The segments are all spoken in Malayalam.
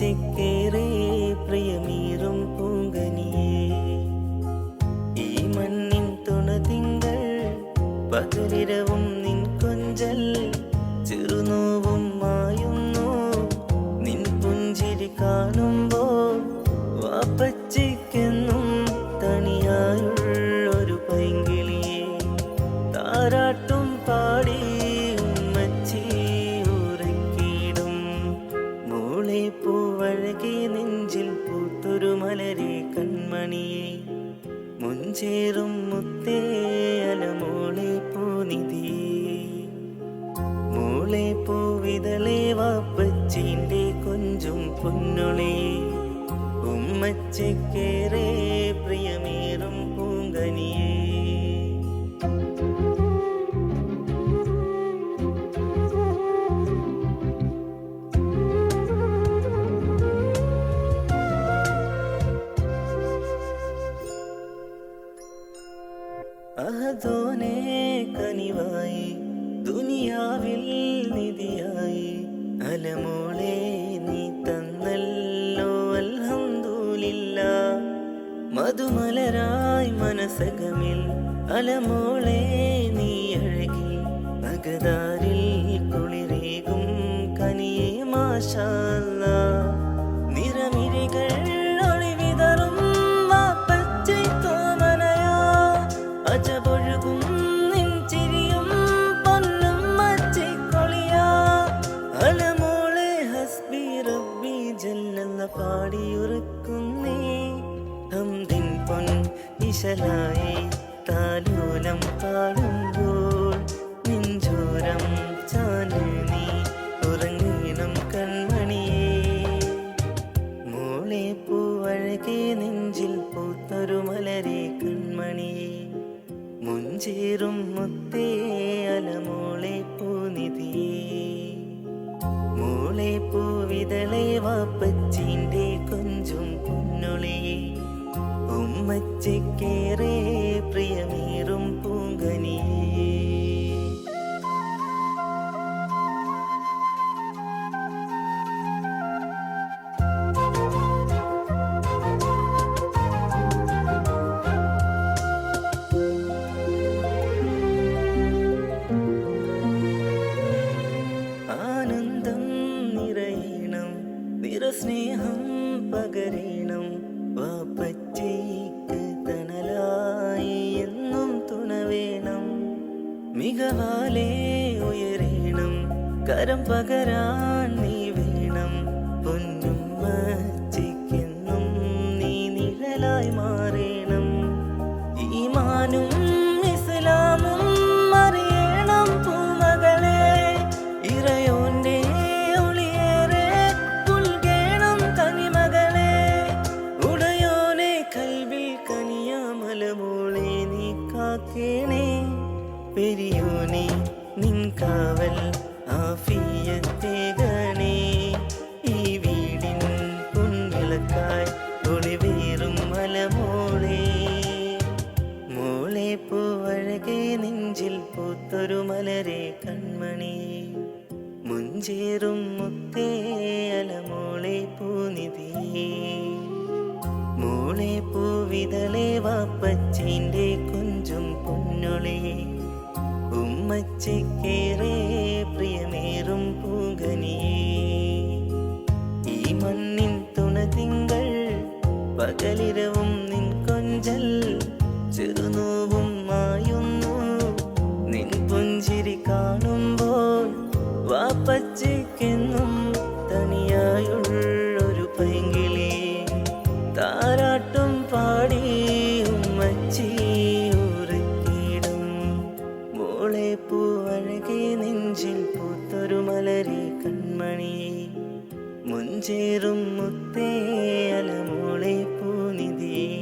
ഉമ്മച്ചക്കേറെ പ്രിയമീറും പൂങ്കനിയേ. ഈ മണ്ണിൻ തുണതിങ്കൾ പകലിരവും പൂവഴകെ നെഞ്ചിൽ പൂത്തൊരു മലരെ കൺമണിയെ. മുഞ്ചേറും മുത്തേ അലമോളെ പൂനിധിയേ മോളെ പൂവിതളെ വാപ്പച്ചിന്റെ കൊഞ്ചും പൊന്നൊളി. ഉമ്മച്ചക്കേറെ അഹദോനെ കനിവായി ദുനിയാവിൽ നിധിയായി. അലമോളെ നീ തന്നല്ലോ അൽഹംദുലില്ല. മധുമലരായി മനസകമിൽ അലമോളെ നീ അഴകി. അകതാരിൽ പാടിയുറക്കുന്നേ ഹംദിൻ പൊൻ ഇശലായി താലോലം പാടുമ്പോൾ നെഞ്ചോരം ചാനു നീ ഉറങ്ങീണം കൺമണിയേ. മോളെ പൂവഴകെ നെഞ്ചിൽ പൂത്തൊരു മലരെ കൺമണിയേ. മുഞ്ചേറും മുത്തേ അലമോളെ പൂനിധിയേ. മോളെ പൂവിതളെ വാപ്പച്ചിന്റെ ഉമ്മച്ചക്കേറെ പ്രിയമീറും മികവാലേ ഉയരണം. കരം പകരാൻ നീ വേണം. പൊന്നുമ്മച്ചിക്കെന്നും നീ നിഴലായി മാറേണം. ഈമാനും ഇസ്ലാമും പെരിയോനെ നിൻ കാവൽ ഈ വീടിൻ മോളെ പൂവഴകെ നെഞ്ചിൽ പൂത്തൊരു മുത്തേ കൊഞ്ചും തുണതിങ്കൾ പകലിരവും നിൻ കൊഞ്ചൽ ചെറുനോവും മായുന്നു. നിൻ പുഞ്ചിരി കാണുമ്പോൾ വാപ്പച്ചി ചേരും മുത്തേ പൂനിധി.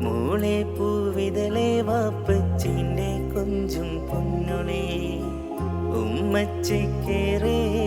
മോളെ പൂവിതലെ വാപ്പച്ചിന്റെ കൊഞ്ചും പൊന്നുളേ. ഉമ്മച്ചേറേ